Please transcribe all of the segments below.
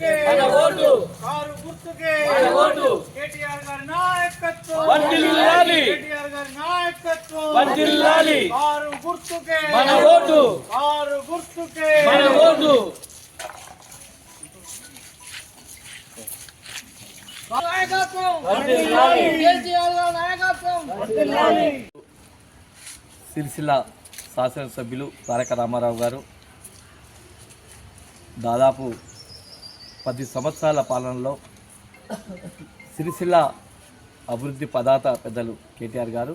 గుర్తుకే. మన vote. Car గుర్తుకే. మన ఓటు. కేటీఆర్ గారి నాయకత్వం. వర్ధిల్లాలి. కేటీఆర్ గారి నాయకత్వం. వర్ధిల్లాలి. కారు గుర్తుకే. మన ఓటు. కారు గుర్తుకే. మన ఓటు. నాయకత్వం. వర్ధిల్లాలి. కేసీఆర్ గారి నాయకత్వం. సిరిసిల్ల శాసనసభ్యులు తారక రామారావు గారు దాదాపు పది సంవత్సరాల పాలనలో సిరిసిల్ల అభివృద్ధి పదాత పెద్దలు కేటీఆర్ గారు.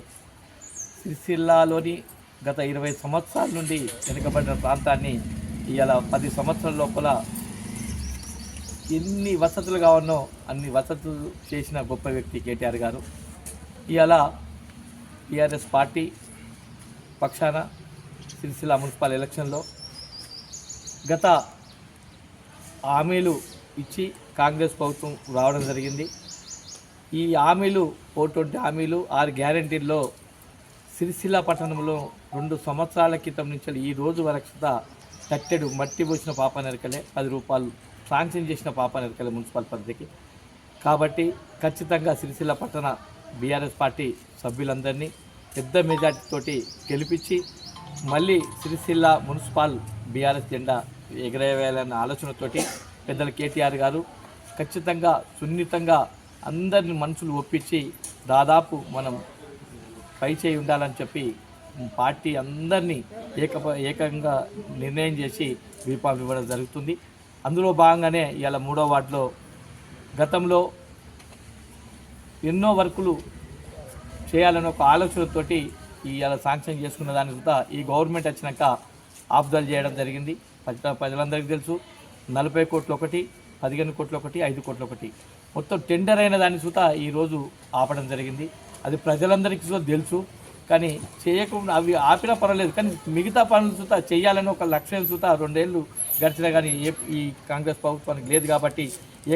సిరిసిల్లాలోని గత ఇరవై సంవత్సరాల నుండి వెనుకబడిన ప్రాంతాన్ని ఇవాళ పది సంవత్సరాల లోపల ఎన్ని వసతులు కావన్నో అన్ని వసతులు చేసిన గొప్ప వ్యక్తి కేటీఆర్ గారు. ఇవాళ టీఆర్ఎస్ పార్టీ పక్షాన సిరిసిల్ల మున్సిపల్ ఎలక్షన్లో గత హామీలు ఇచ్చి కాంగ్రెస్ ప్రభుత్వం రావడం జరిగింది. ఈ హామీలు ఓటువంటి హామీలు ఆరు గ్యారంటీల్లో సిరిసిల్ల పట్టణంలో రెండు సంవత్సరాల క్రితం నుంచి ఈ రోజు వరకు కట్టెడు మట్టి పోసిన పాప నెరకలే పది రూపాయలు శాంక్షన్ చేసిన పాప నెరకలే మున్సిపల్ పరిధికి. కాబట్టి ఖచ్చితంగా సిరిసిల్ల పట్టణ బీఆర్ఎస్ పార్టీ సభ్యులందరినీ పెద్ద మెజార్టీతోటి గెలిపించి మళ్ళీ సిరిసిల్ల మున్సిపల్ బీఆర్ఎస్ జెండా ఎగరేయాలన్న ఆలోచనతోటి పెద్దల కేటీఆర్ గారు ఖచ్చితంగా సున్నితంగా అందరిని మనుషులు ఒప్పించి దాదాపు మనం పై చేయి ఉండాలని చెప్పి పార్టీ అందరినీ ఏక ఏకంగా నిర్ణయం చేసి బీపాం ఇవ్వడం జరుగుతుంది. అందులో భాగంగానే ఇవాళ మూడో వార్డులో గతంలో ఎన్నో వర్కులు చేయాలని ఒక ఆలోచనతోటి ఇవాళ శాంక్షన్ చేసుకున్న దాని కూడా ఈ గవర్నమెంట్ వచ్చినాక ఆఫ్దాల్ చేయడం జరిగింది. ప్రజలందరికీ తెలుసు. నలభై కోట్లు ఒకటి పదిహేను కోట్లు ఒకటి ఐదు కోట్లు ఒకటి మొత్తం టెండర్ అయిన దాని సుత ఈరోజు ఆపడం జరిగింది. అది ప్రజలందరికీ చూత తెలుసు. కానీ చేయకుండా అవి ఆపినా పర్వాలేదు. కానీ మిగతా పనులు చూత చేయాలని ఒక లక్ష్యం చూత రెండేళ్ళు గడిచినా కానీ ఏ ఈ కాంగ్రెస్ ప్రభుత్వానికి లేదు కాబట్టి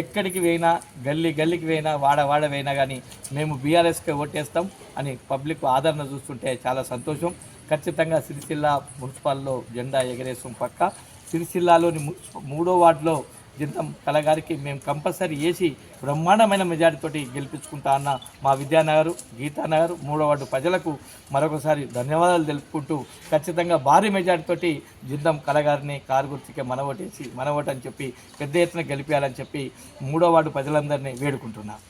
ఎక్కడికి పోయినా గల్లీ గల్లీకి పోయినా వాడ వాడ పోయినా కానీ మేము బీఆర్ఎస్కే ఓటేస్తాం అని పబ్లిక్ ఆదరణ చూస్తుంటే చాలా సంతోషం. ఖచ్చితంగా సిరిసిల్ల మున్సిపాల్లో జెండా ఎగరేస్తాం పక్క. సిరిసిల్లాలోని మూడో వార్డులో జింతం కళగారికి మేము కంపల్సరీ వేసి బ్రహ్మాండమైన మెజారిటీతోటి గెలిపించుకుంటా అన్న మా విద్యానగర్ గీతానగర్ మూడో వార్డు ప్రజలకు మరొకసారి ధన్యవాదాలు తెలుపుకుంటూ ఖచ్చితంగా భారీ మెజారిటీతోటి జింతం కళగారిని కారు గుర్తికే మనవటేసి మనవటని చెప్పి పెద్ద ఎత్తున గెలిపించాలని చెప్పి మూడో వార్డు ప్రజలందరినీ వేడుకుంటున్నాను